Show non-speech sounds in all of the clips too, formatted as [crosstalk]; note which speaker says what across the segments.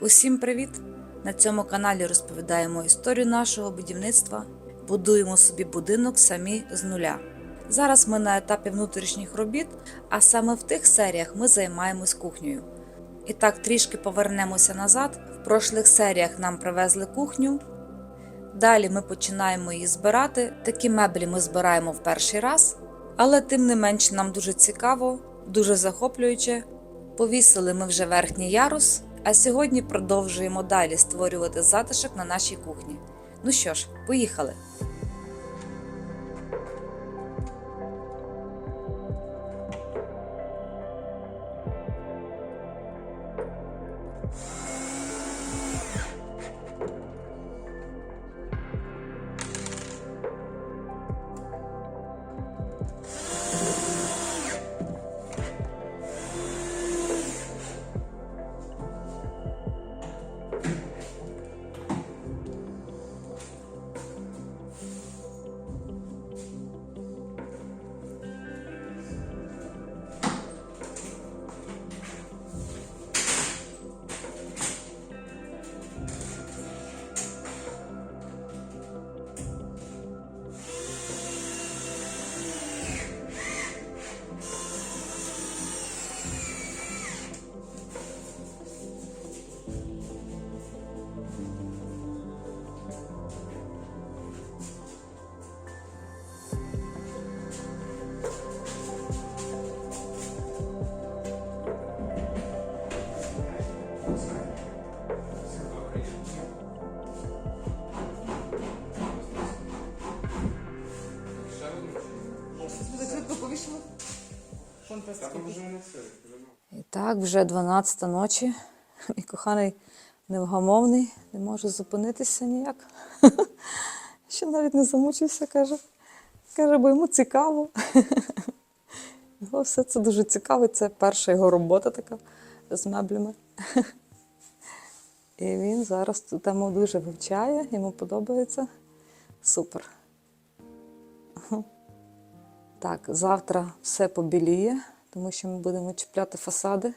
Speaker 1: Усім привіт! На цьому каналі розповідаємо історію нашого будівництва. Будуємо собі будинок самі з нуля. Зараз ми на етапі внутрішніх робіт, а саме в тих серіях ми займаємось кухнею. І так трішки повернемося назад. В прошлих серіях нам привезли кухню. Далі ми починаємо її збирати. Такі меблі ми збираємо в перший раз, але тим не менш нам дуже цікаво, дуже захоплююче. Повісили ми вже верхній ярус, а сьогодні продовжуємо далі створювати затишок на нашій кухні. Ну що ж, поїхали! І так, вже 12 ночі. [laughs] Мій коханий невгамовний, не може зупинитися ніяк. [laughs] Ще навіть не замучився, каже. Каже, бо йому цікаво. [laughs] Його все це дуже цікаво. Це перша його робота така з меблями. І він зараз цю тему дуже вивчає, йому подобається. Супер. Так, завтра все побіліє, тому що ми будемо чіпляти фасади.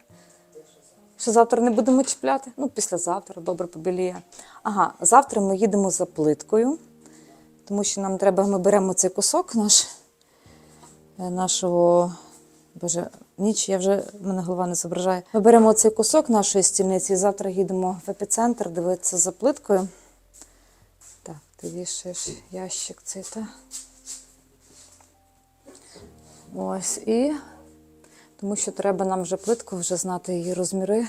Speaker 1: Що завтра не будемо чіпляти? Ну, післязавтра добре побіліє. Ага, завтра ми їдемо за плиткою, тому що нам треба, ми беремо цей кусок наш, е, нашого. Боже, ніч, я вже мене голова не зображає. Ми беремо цей кусок нашої стільниці і завтра їдемо в епіцентр дивитися за плиткою. Так, ти вішаєш ящик цей, так? Ось і тому що треба нам вже плитку, вже знати її розміри.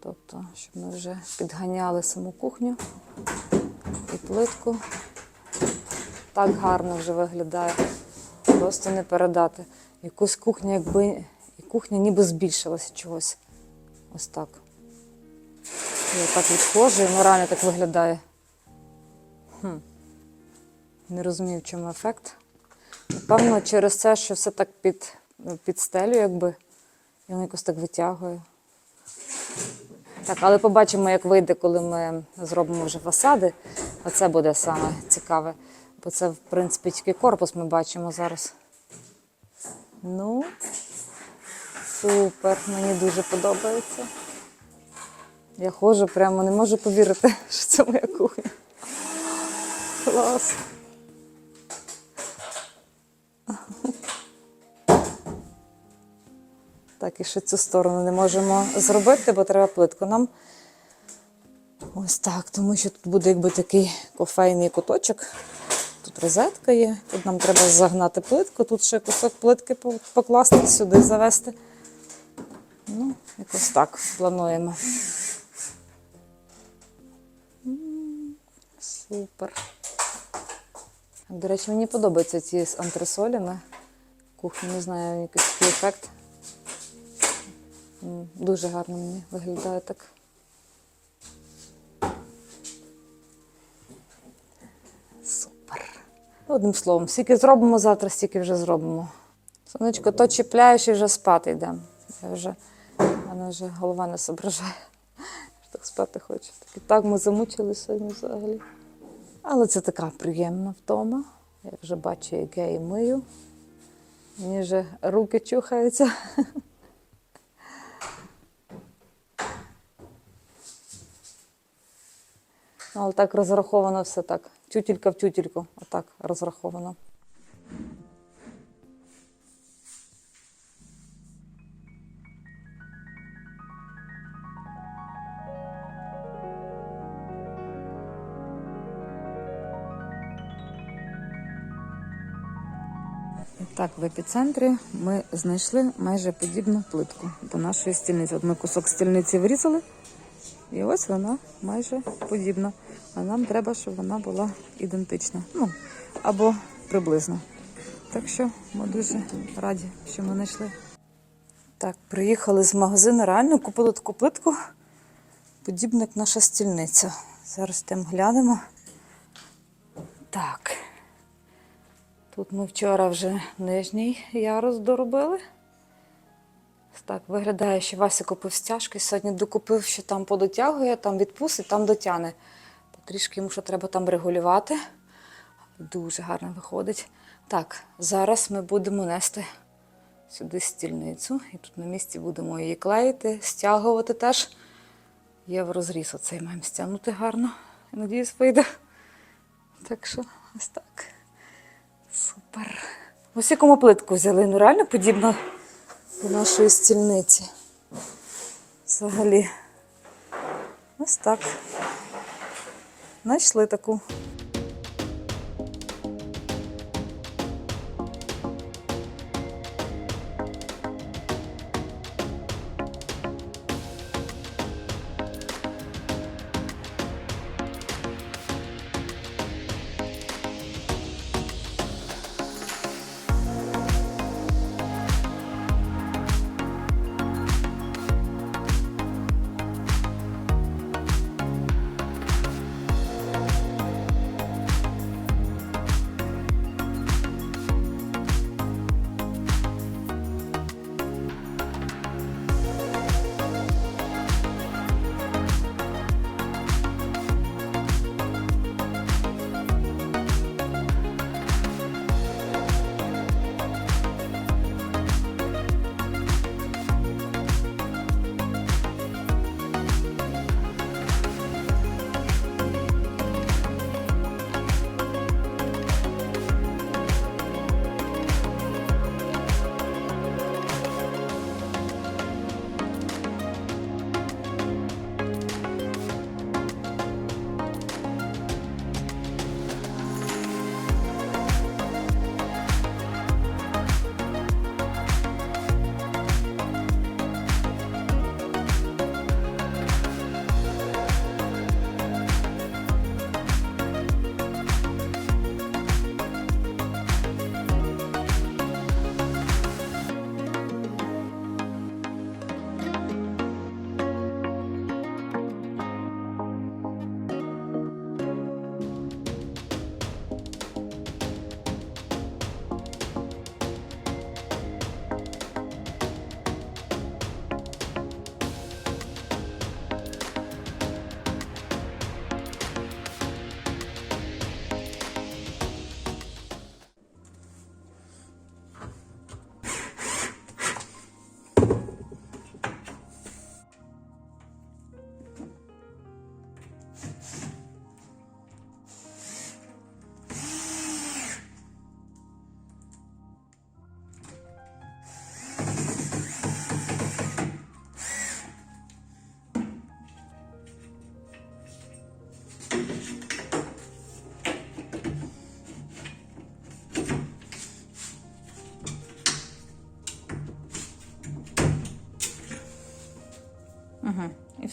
Speaker 1: Тобто, щоб ми вже підганяли саму кухню і плитку. Так гарно вже виглядає. Просто не передати. Якусь кухня, якби і кухня ніби збільшилася чогось. Ось так. Я так відходжу, і воно реально так виглядає. Хм. Не розумію, в чому ефект. Напевно, через це, що все так під, під стелю, якби, і воно якось так витягує. Так, але побачимо, як вийде, коли ми зробимо вже фасади. Оце буде саме цікаве. Бо це, в принципі, тільки корпус ми бачимо зараз. Ну, супер, мені дуже подобається. Я ходжу, прямо не можу повірити, [laughs] що це моя кухня. Клас. Так, і ще цю сторону не можемо зробити, бо треба плитку нам. Ось так, тому що тут буде якби такий кофейний куточок. Тут розетка є, тут нам треба загнати плитку, тут ще кусок плитки покласти, сюди завести. Ну, якось так плануємо. Супер. До речі, мені подобаються ці з антресолями. Кухня, не знаю, якийсь такий ефект. Дуже гарно мені виглядає так. Супер. Одним словом, скільки зробимо завтра, стільки вже зробимо. Сонечко, то чіпляєш і вже спати йдемо. Я вже, мене вже голова не соображає. що Так спати хочу. Так і так ми замучилися сьогодні взагалі. Але це така приємна втома. Я вже бачу, як я її мию. Мені вже руки чухаються. Але так розраховано все так. Тютілька в тютільку. Отак розраховано. Так, в епіцентрі ми знайшли майже подібну плитку до нашої стільниці. От ми кусок стільниці вирізали, і ось вона майже подібна. А нам треба, щоб вона була ідентична. Ну, або приблизно. Так що ми дуже раді, що ми знайшли. Так, приїхали з магазину, реально купили таку плитку, подібна як наша стільниця. Зараз там глянемо. Так. Тут ми вчора вже нижній ярус доробили. Так, виглядає, що Вася купив стяжки. Сьогодні докупив, що там подотягує, там відпустить, там дотяне. Трішки йому що треба там регулювати. Дуже гарно виходить. Так, зараз ми будемо нести сюди стільницю. І тут на місці будемо її клеїти, стягувати теж. Є в розріз оцей маємо стягнути гарно. Я надіюсь, вийде. Так що ось так. Супер. Ось яку ми плитку взяли. Ну реально подібна до нашої стільниці. Взагалі. Ось так. Знайшли таку.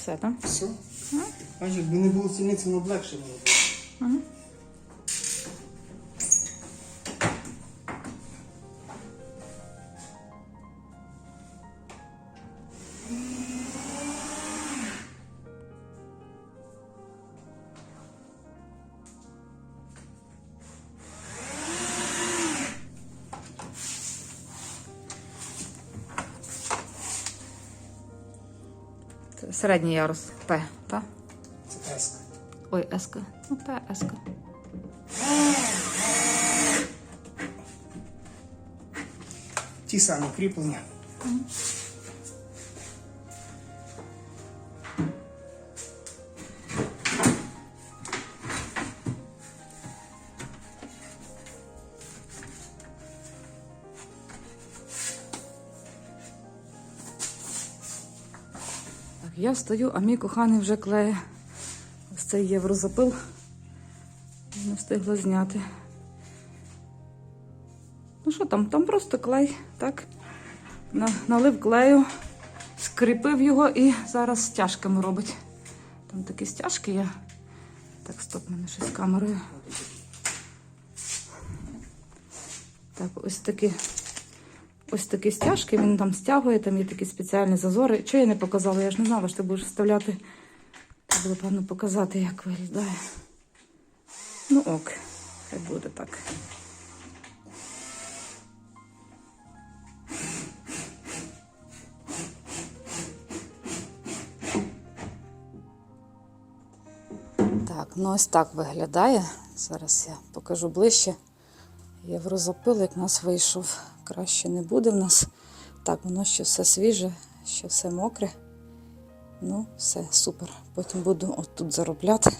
Speaker 1: Все, так?
Speaker 2: Все. Бачиш, якби не було стільниці, воно б легше було.
Speaker 1: Середній ярус П, так?
Speaker 2: Це С.
Speaker 1: Ой, С. Ну, П, С.
Speaker 2: Ті самі кріплення.
Speaker 1: Я стою, а мій коханий вже клеє ось цей єврозапил. Не встигла зняти. Ну що там? Там просто клей, так? Налив клею, скріпив його і зараз стяжками робить. Там такі стяжки є. Так, стоп, мене щось з камерою. Так, ось такі. Ось такі стяжки, він там стягує, там є такі спеціальні зазори. Чого я не показала? Я ж не знала, що ти будеш вставляти. Треба було, певно, показати, як виглядає. Ну ок, хай буде так. Так, ну ось так виглядає. Зараз я покажу ближче. Єврозапил, як в нас вийшов, краще не буде в нас. Так, воно ще все свіже, ще все мокре. Ну, все, супер. Потім буду отут заробляти.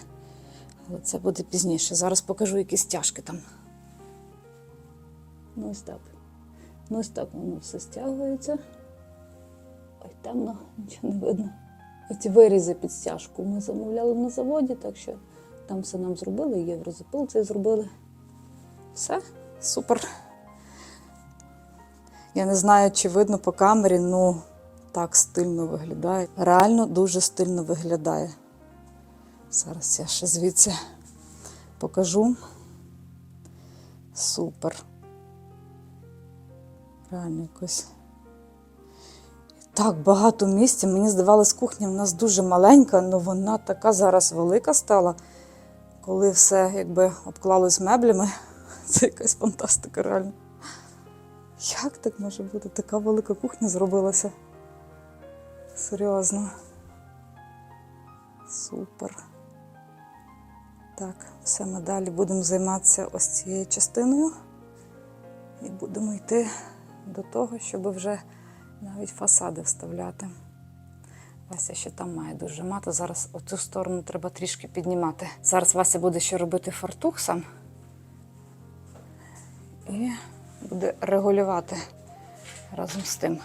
Speaker 1: Але це буде пізніше. Зараз покажу, які стяжки там. Ну, ось так. Ну, ось так воно все стягується. Ой, темно, нічого не видно. Оці вирізи під стяжку ми замовляли на заводі, так що там все нам зробили, єврозапил цей зробили. Все, супер. Я не знаю, чи видно по камері, ну так стильно виглядає. Реально дуже стильно виглядає. Зараз я ще звідси покажу. Супер. Реально якось. Так, багато місця. Мені здавалось, кухня в нас дуже маленька, але вона така зараз велика стала. Коли все якби обклалось меблями, [laughs] це якась фантастика реально. Як так може бути? Така велика кухня зробилася. Серйозно. Супер. Так, все ми далі будемо займатися ось цією частиною. І будемо йти до того, щоб вже навіть фасади вставляти. Вася ще там має дуже мати. Зараз оцю сторону треба трішки піднімати. Зараз Вася буде ще робити фартух сам. І буде регулювати разом з тим.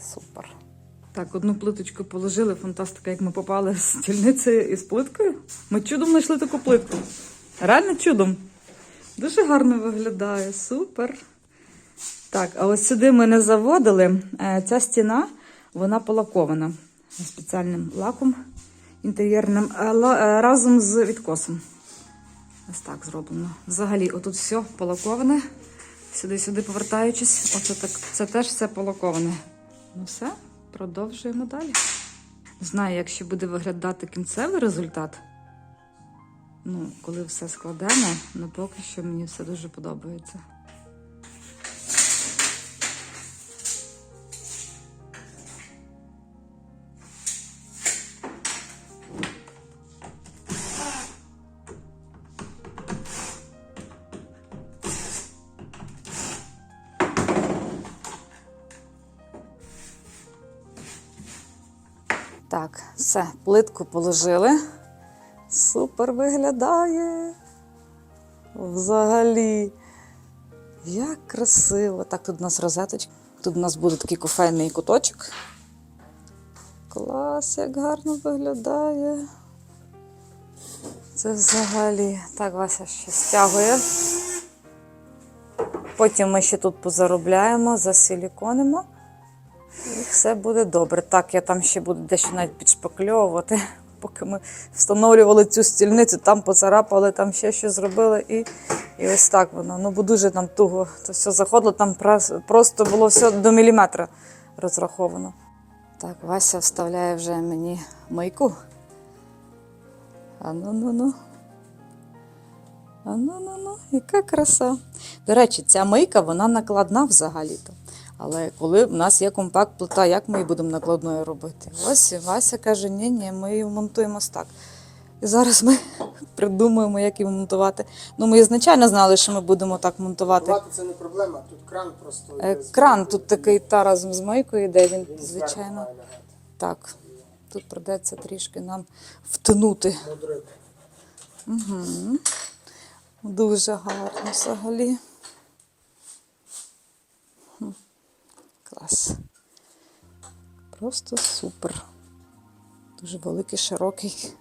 Speaker 1: Супер. Так, одну плиточку положили. Фантастика, як ми попали з стільницею і з плиткою. Ми чудом знайшли таку плитку. Реально чудом. Дуже гарно виглядає, супер. Так, а ось сюди ми не заводили. Е, Ця стіна, вона полакована спеціальним лаком інтер'єрним е, е, разом з відкосом. Ось так зроблено. Взагалі, отут все полаковане. Сюди-сюди повертаючись, оце так, це теж все полаковане. Ну все, продовжуємо далі. Знаю, як ще буде виглядати кінцевий результат. Ну, коли все складемо, але поки що мені все дуже подобається. Плитку положили. Супер виглядає. Взагалі. Як красиво. Так, тут у нас розеточка. Тут у нас буде такий кофейний куточок. Клас, як гарно виглядає. Це взагалі. Так, Вася ще стягує. Потім ми ще тут позаробляємо, засиліконимо. І все буде добре. Так, я там ще буду дещо навіть підшпакльовувати. [laughs] Поки ми встановлювали цю стільницю, там поцарапали, там ще щось зробили. І, і ось так воно. Ну, бо дуже там туго це все заходило, там просто було все до міліметра розраховано. Так, Вася вставляє вже мені мийку. А ну ну ну. А ну ну ну, яка краса. До речі, ця мийка вона накладна взагалі-то. Але коли в нас є компакт-плита, як ми її будемо накладною робити? Ось і Вася каже, ні, ні, ми її монтуємо так. І зараз ми [laughs] придумуємо, як її монтувати. Ну, ми ізначально знали, що ми будемо так монтувати.
Speaker 2: Ховати це не проблема, тут кран просто.
Speaker 1: Е, Кран тут такий та разом з мийкою йде, він,
Speaker 2: Він
Speaker 1: звичайно. Так. Тут придеться трішки нам втнути.
Speaker 2: Мудрик.
Speaker 1: Дуже гарно взагалі. Клас. Просто супер. Дуже великий, широкий.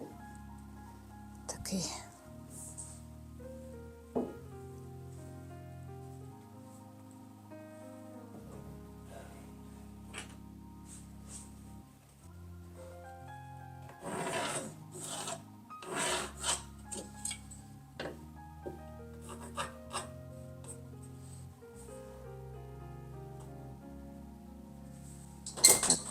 Speaker 1: Такий. Так,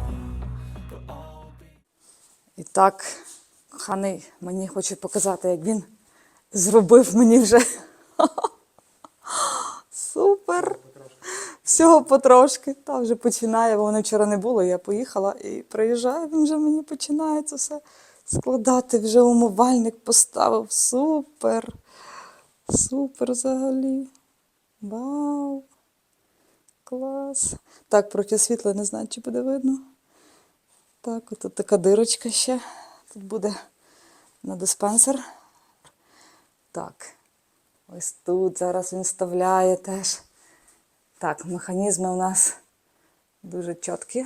Speaker 1: І так, ханий мені хоче показати, як він зробив мені вже. Супер! Всього потрошки. Та вже починає, бо мене вчора не було. Я поїхала і приїжджаю, він вже мені починає це все складати. Вже умивальник поставив. Супер! Супер взагалі. Вау! Клас! Так, проти світла не знаю, чи буде видно. Так, тут така дирочка ще. Тут буде на диспенсер. Так. Ось тут зараз він вставляє теж. Так, механізми у нас дуже чіткі.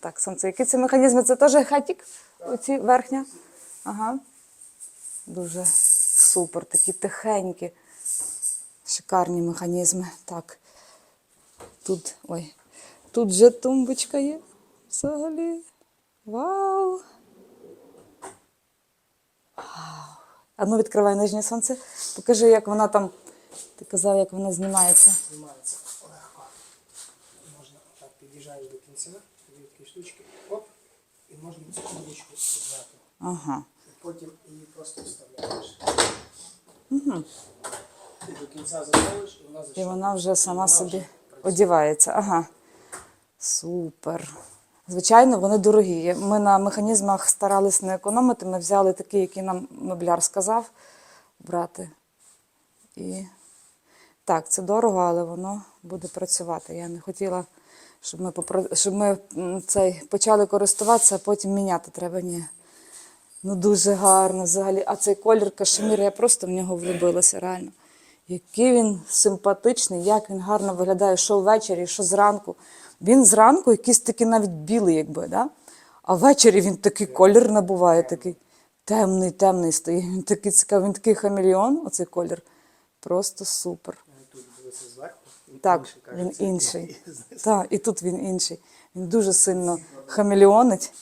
Speaker 1: Так, сонце, які це механізми? Це теж хатік? Оці верхня? Ага. Дуже супер, такі тихенькі. Шикарні механізми. Так. Тут, ой, тут же тумбочка є. Взагалі. Вау! А ну відкривай нижнє сонце. Покажи, як вона там. Ти казав, як вона знімається.
Speaker 2: Знімається легко. Можна так під'їжджаєш до кінця, дві такі штучки, оп, і можна цю кнопочку зняти.
Speaker 1: Ага.
Speaker 2: І потім її просто вставляєш. Угу. І до кінця заставиш, і вона
Speaker 1: І вона вже сама
Speaker 2: Вона
Speaker 1: собі
Speaker 2: вже
Speaker 1: одівається. Ага. Супер. Звичайно, вони дорогі. Ми на механізмах старались не економити. Ми взяли такі, які нам мебляр сказав брати. І так, це дорого, але воно буде працювати. Я не хотіла, щоб ми, попро- щоб ми цей, почали користуватися, а потім міняти треба. Ні. Ну дуже гарно взагалі. А цей колір кашемір, я просто в нього влюбилася реально. Який він симпатичний, як він гарно виглядає, що ввечері, що зранку. Він зранку якийсь такий навіть білий, якби, да? а ввечері він такий колір набуває, такий темний, темний стоїть. Він такий цікавий, він такий хамелеон, оцей колір. Просто супер. Так, він інший. Так, і тут він інший. Він дуже сильно хамелеонить.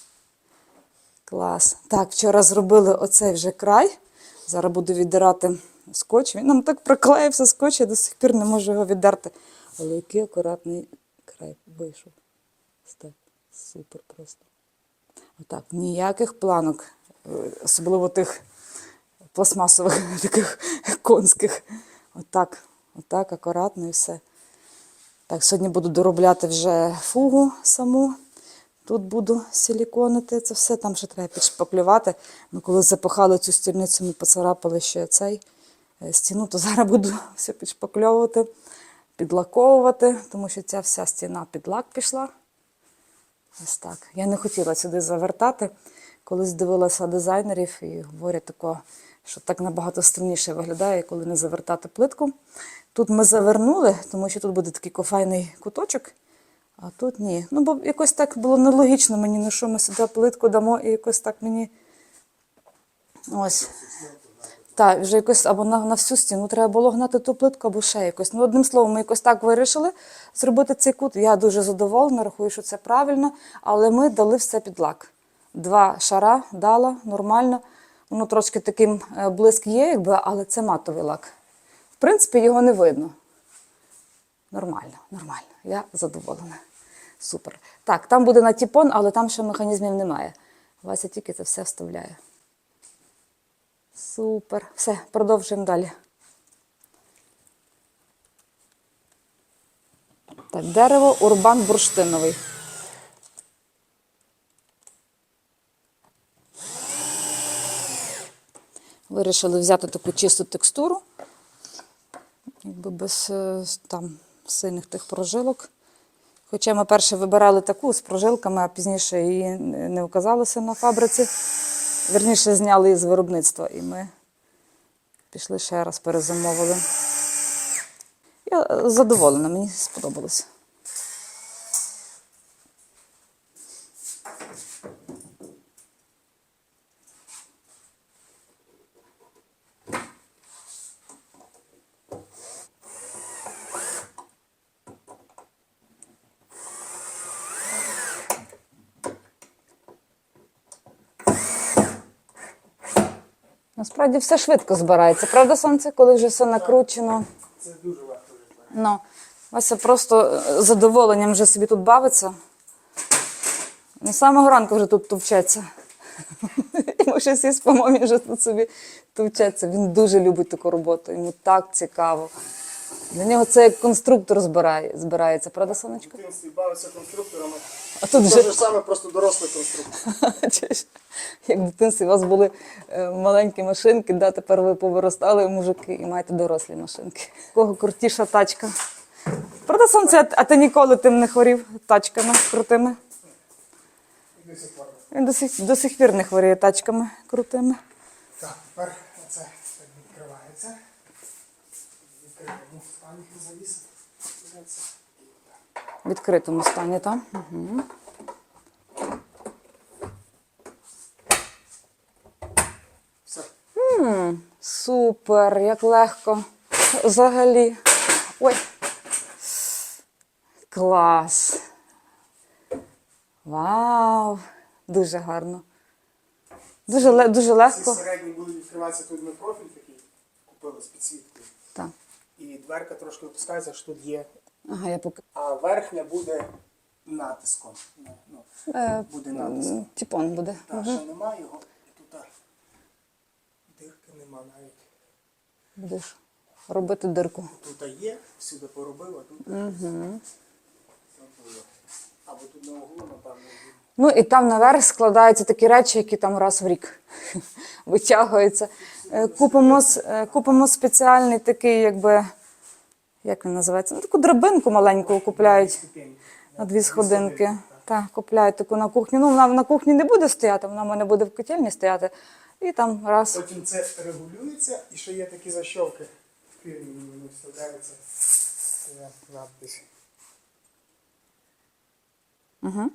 Speaker 1: Клас. Так, вчора зробили оцей вже край. Зараз буду віддирати скотч. Він нам так приклеївся скотч, я до сих пір не можу його віддерти. Але який акуратний край вийшов. Степ. Супер просто. Отак, ніяких планок, е, особливо тих пластмасових, [laughs] таких конських. Отак, отак, акуратно і все. Так, сьогодні буду доробляти вже фугу саму. Тут буду силіконити це все, там ще треба підшпаклювати. Ми коли запахали цю стільницю, ми поцарапали ще цей е, стіну, то [laughs] зараз буду все підшпакльовувати, підлаковувати, тому що ця вся стіна під лак пішла. Ось так. Я не хотіла сюди завертати. Колись дивилася дизайнерів і говорять тако, що так набагато стрімніше виглядає, коли не завертати плитку. Тут ми завернули, тому що тут буде такий кофейний куточок, а тут ні. Ну, бо якось так було нелогічно мені, ну що ми сюди плитку дамо, і якось так мені. Ось. Так, вже якось або на, на всю стіну треба було гнати ту плитку, або ще якось. Ну, одним словом, ми якось так вирішили зробити цей кут. Я дуже задоволена, рахую, що це правильно, але ми дали все під лак. Два шара дала нормально. Воно трошки таким е, блиск є, якби, але це матовий лак. В принципі, його не видно. Нормально, нормально. Я задоволена. Супер. Так, там буде на тіпон, але там ще механізмів немає. Вася тільки це все вставляє. Супер. Все, продовжуємо далі. Так, дерево урбан бурштиновий. Вирішили взяти таку чисту текстуру, якби без е, там сильних тих прожилок. Хоча ми перше вибирали таку з прожилками, а пізніше її не вказалося на фабриці. Верніше, зняли із виробництва, і ми пішли ще раз перезамовили. Я задоволена, мені сподобалося. Насправді все швидко збирається, правда, сонце, коли вже все накручено.
Speaker 2: Це дуже збирати.
Speaker 1: Ну, Вася просто е, задоволенням вже собі тут бавиться. З самого ранку вже тут товчеться. [laughs] Йому щось із по-моєму, він вже тут собі товчеться. Він дуже любить таку роботу, йому так цікаво. Для нього це як конструктор збирає, збирається, правда, сонечко?
Speaker 2: В дитинстві бавився конструкторами.
Speaker 1: А тут
Speaker 2: Те
Speaker 1: вже
Speaker 2: ж саме, просто дорослий конструктор. [laughs]
Speaker 1: Як в дитинстві у вас були е, маленькі машинки, да, тепер ви повиростали мужики і маєте дорослі машинки. У Кого крутіша тачка? Правда, сонце, а- ти ніколи тим не хворів тачками крутими?
Speaker 2: До сих пор.
Speaker 1: Він до сих, до сих пір не хворіє тачками крутими.
Speaker 2: Так, тепер це так відкривається. Відкритому стані завіс.
Speaker 1: В відкритому стані, так? Угу.
Speaker 2: Все.
Speaker 1: Супер, як легко. Взагалі. Ой. Клас. Вау! Дуже гарно. Дуже, дуже
Speaker 2: Ці
Speaker 1: легко.
Speaker 2: середні будуть відкриватися тут на профіль такий. Купили з підсвіткою.
Speaker 1: Так.
Speaker 2: І дверка трошки опускається, що тут є.
Speaker 1: Ага, я поки.
Speaker 2: А верхня буде натиском. Ну, ну,
Speaker 1: Е,
Speaker 2: буде натиском.
Speaker 1: Тіпон буде.
Speaker 2: Так, ще немає його. І тут дирки нема навіть.
Speaker 1: Будеш робити дирку.
Speaker 2: Тут є, всюди поробив, а тут угу. Або тут на углу, напевно.
Speaker 1: Ну і там наверх складаються такі речі, які там раз в рік [laughs] витягуються. Е, Купимо, е, купимо спеціальний такий, якби, як він називається? Ну, таку драбинку маленьку купляють на дві сходинки. Так, купляють таку на кухню. Ну, вона на кухні не буде стояти, вона в мене буде в котельні стояти. І там раз.
Speaker 2: Потім це регулюється і ще є такі защолки. В фірмі вони вставляються. Це.
Speaker 1: Угу.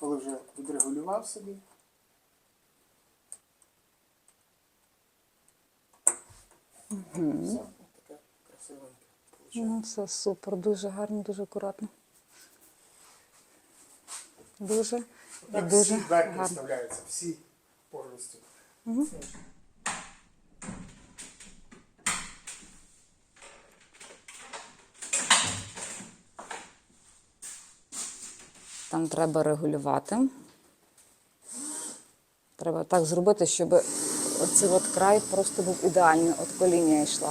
Speaker 2: Коли вже відрегулював собі. Угу. Все, таке
Speaker 1: це супер, дуже гарно, дуже акуратно. Дуже
Speaker 2: Так,
Speaker 1: дуже
Speaker 2: всі двері
Speaker 1: гарно.
Speaker 2: виставляються, всі повністю. Мгм.
Speaker 1: Там треба регулювати. Треба так зробити, щоб оцей от край просто був ідеальний, от коління йшла.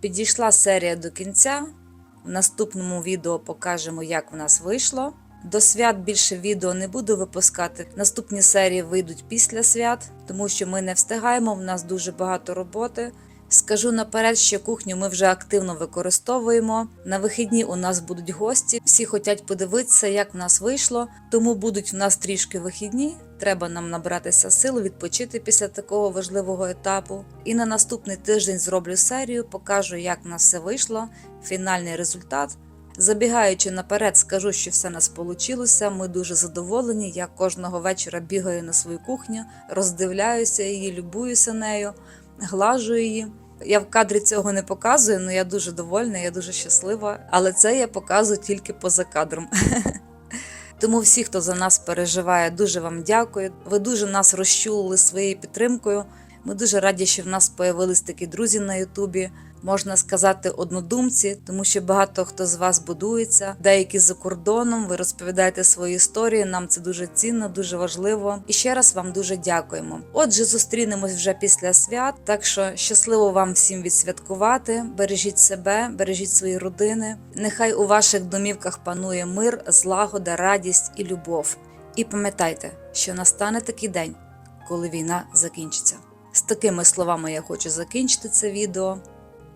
Speaker 1: Підійшла серія до кінця. В наступному відео покажемо, як в нас вийшло. До свят більше відео не буду випускати. Наступні серії вийдуть після свят, тому що ми не встигаємо. В нас дуже багато роботи. Скажу наперед, що кухню ми вже активно використовуємо. На вихідні у нас будуть гості. Всі хочуть подивитися, як в нас вийшло. Тому будуть в нас трішки вихідні. Треба нам набратися сил, відпочити після такого важливого етапу. І на наступний тиждень зроблю серію, покажу, як в нас все вийшло, фінальний результат. Забігаючи наперед, скажу, що все нас вийшло. Ми дуже задоволені. Я кожного вечора бігаю на свою кухню, роздивляюся її, любуюся нею, глажу її. Я в кадрі цього не показую, але я дуже довольна, я дуже щаслива. Але це я показую тільки поза кадром. [laughs] Тому всі, хто за нас переживає, дуже вам дякую. Ви дуже нас розчулили своєю підтримкою. Ми дуже раді, що в нас появились такі друзі на Ютубі. Можна сказати, однодумці, тому що багато хто з вас будується, деякі за кордоном. Ви розповідаєте свої історії. Нам це дуже цінно, дуже важливо. І ще раз вам дуже дякуємо. Отже, зустрінемось вже після свят. Так що щасливо вам всім відсвяткувати. Бережіть себе, бережіть свої родини. Нехай у ваших домівках панує мир, злагода, радість і любов. І пам'ятайте, що настане такий день, коли війна закінчиться. З такими словами я хочу закінчити це відео.